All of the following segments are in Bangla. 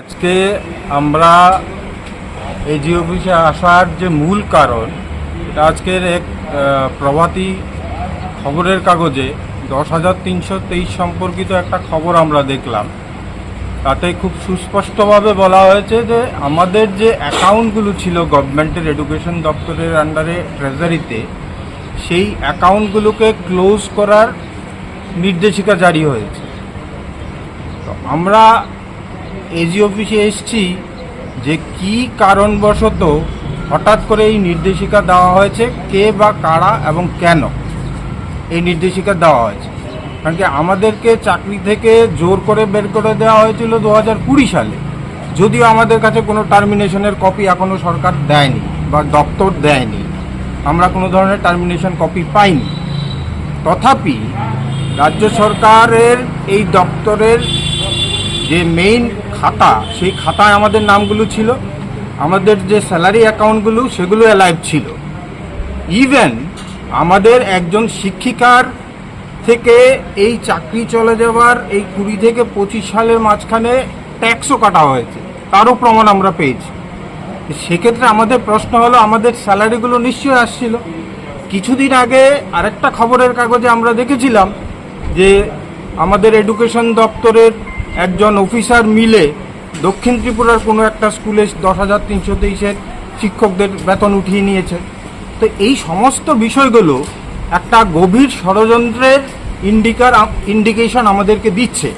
আজকে আমরা এজি অফিসে আসার যে মূল কারণ, এটা আজকের এক প্রভাতী খবরের কাগজে দশ হাজার তিনশো তেইশ সম্পর্কিত একটা খবর আমরা দেখলাম। তাতে খুব সুস্পষ্টভাবে বলা হয়েছে যে আমাদের যে অ্যাকাউন্টগুলো ছিল গভর্নমেন্টের এডুকেশন দপ্তরের আন্ডারে ট্রেজারিতে, সেই অ্যাকাউন্টগুলোকে ক্লোজ করার নির্দেশিকা জারি হয়েছে। আমরা এজি অফিসে এসছি যে কি কারণবশত হঠাৎ করে এই নির্দেশিকা দেওয়া হয়েছে, কে বা কারা এবং কেন এই নির্দেশিকা দেওয়া হয়েছে। কারণ কি আমাদেরকে চাকরি থেকে জোর করে বের করে দেওয়া হয়েছিল দু হাজার কুড়ি সালে। যদিও আমাদের কাছে কোনো টার্মিনেশনের কপি এখনও সরকার দেয়নি বা দপ্তর দেয়নি। আমরা কোনো ধরনের টার্মিনেশন কপি পাইনি। তথাপি রাজ্য সরকারের এই দপ্তরের যে মেইন খাতা, সেই খাতায় আমাদের নামগুলো ছিল, আমাদের যে স্যালারি অ্যাকাউন্টগুলো সেগুলো অ্যালাইভ ছিল। ইভেন আমাদের একজন শিক্ষিকার থেকে এই চাকরি চলে যাওয়ার এই কুড়ি থেকে পঁচিশ সালের মাঝখানে ট্যাক্সও কাটা হয়েছে, তারও প্রমাণ আমরা পেয়েছি। সেক্ষেত্রে আমাদের প্রশ্ন হলো, আমাদের স্যালারিগুলো নিশ্চয়ই আসছিল। কিছুদিন আগে আরেকটা খবরের কাগজে আমরা দেখেছিলাম যে আমাদের এডুকেশন দপ্তরের একজন অফিসার মিলে দক্ষিণ ত্রিপুরার কোনো একটা স্কুলে দশ হাজার তিনশো তেইশের শিক্ষকদের বেতন উঠিয়ে নিয়েছে। তো এই সমস্ত বিষয়গুলো একটা গভীর ষড়যন্ত্রের ইন্ডিকার ইন্ডিকেশন আমাদেরকে দিচ্ছে।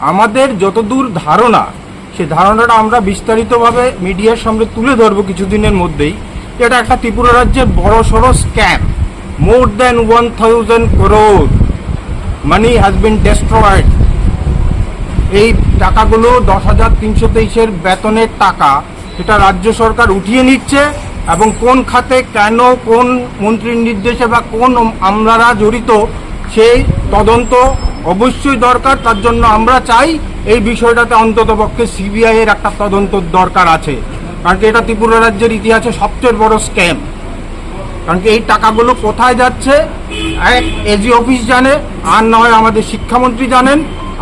আমাদের যতদূর ধারণা, সে ধারণাটা আমরা বিস্তারিতভাবে মিডিয়ার সামনে তুলে ধরবো কিছুদিনের মধ্যেই এটা একটা ত্রিপুরা রাজ্যের বড় সড়ো scam more then one thousand crore money has been destroyed এই টাকাগুলো দশ হাজার তিনশো তেইশের বেতনের টাকা সেটা রাজ্য সরকার উঠিয়ে নিচ্ছে এবং কোন খাতে কেন, কোন মন্ত্রীর নির্দেশে বা কোন আমলারা জড়িত সেই তদন্ত অবশ্যই দরকার। তার জন্য আমরা চাই এই বিষয়টাতে অন্ততপক্ষে সিবিআই এর একটা তদন্ত দরকার আছে। কারণ কি এটা ত্রিপুরা রাজ্যের ইতিহাসে সবচেয়ে বড় স্ক্যাম। কারণ কি এই টাকাগুলো কোথায় যাচ্ছে, এক এজি অফিস জানে, আর না হয় আমাদের শিক্ষামন্ত্রী জানেন।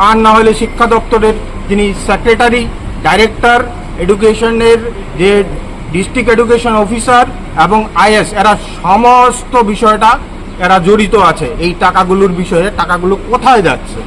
আর না হলে শিক্ষা দপ্তরের যিনি সেক্রেটারি ডাইরেক্টর এডুকেশনের যে ডিস্ট্রিক্ট এডুকেশন অফিসার এবং আইএস এরা সমস্ত বিষয়টা এরা জড়িত আছে। এই টাকাগুলোর বিষয়ে, টাকাগুলো কোথায় যাচ্ছে?